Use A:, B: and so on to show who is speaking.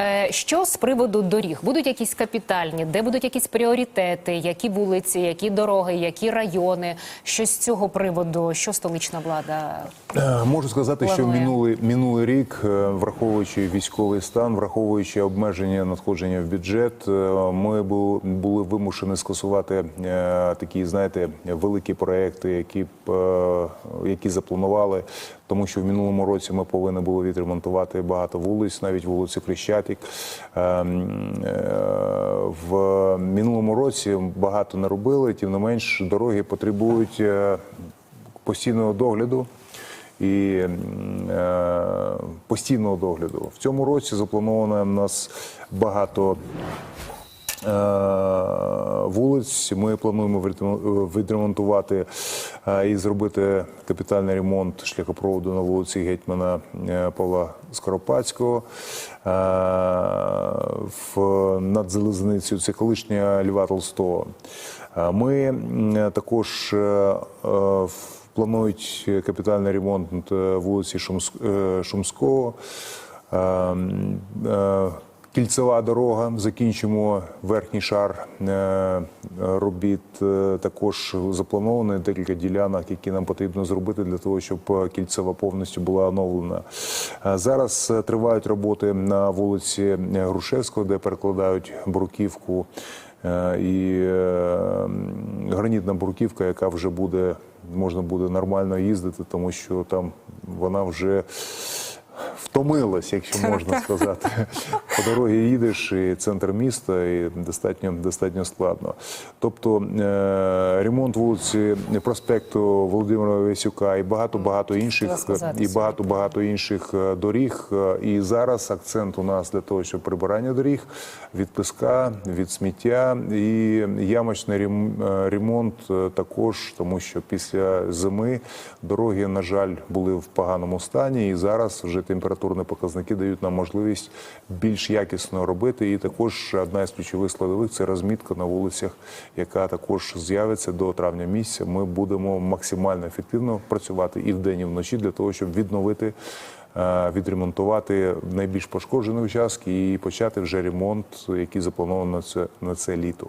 A: Е, Що з приводу доріг? Будуть якісь капітальні, де будуть якісь пріоритети, які вулиці, які дороги, які райони? Що з цього приводу? Що столична влада?
B: Е, Можу сказати, що
A: Планує.
B: минулий минулий рік, е, враховуючи військовий стан, враховуючи обмеження надходження в бюджет, ми бу- були вимушені скасувати такі, знаєте, великі проекти, які б, які запланували. Тому що в минулому році ми повинні були відремонтувати багато вулиць, навіть вулицю Хрещатик. Е, м, е, В минулому році багато не робили, тим не менш дороги потребують е, постійного догляду і е, постійного догляду. В цьому році заплановано в нас багато е, вулиць. Ми плануємо відремон- відремонтувати і зробити капітальний ремонт шляхопроводу на вулиці гетьмана е, Павла Скоропадського. В залізницею це колишня Льва Толстого. Ми також е, е, планують капітальний ремонт вулиці Шумс- Шумського. Кільцева дорога. Закінчимо верхній шар е, робіт. Е, Також заплановано декілька ділянок, які нам потрібно зробити для того, щоб е, кільцева повністю була оновлена. Зараз тривають роботи на вулиці Грушевського, де перекладають бруківку. І гранітна бруківка, яка вже буде, можна буде нормально їздити, тому що там вона вже втомилась, якщо можна сказати. По дорозі їдеш, і центр міста, і достатньо, достатньо складно. Тобто е, ремонт вулиці проспекту Володимира Весюка і багато-багато інших, і багато багато інших доріг. Е, І зараз акцент у нас для того, щоб прибирання доріг від піска, від сміття і ямочний е, ремонт також, тому що після зими дороги, на жаль, були в поганому стані, і зараз вже температурні показники дають нам можливість більш якісно робити. І також одна із ключових складових це розмітка на вулицях, яка також з'явиться до травня місяця. Ми будемо максимально ефективно працювати і вдень, і вночі для того, щоб відновити. е, Відремонтувати найбільш пошкоджені участки і почати вже ремонт, який запланований на це на це літо.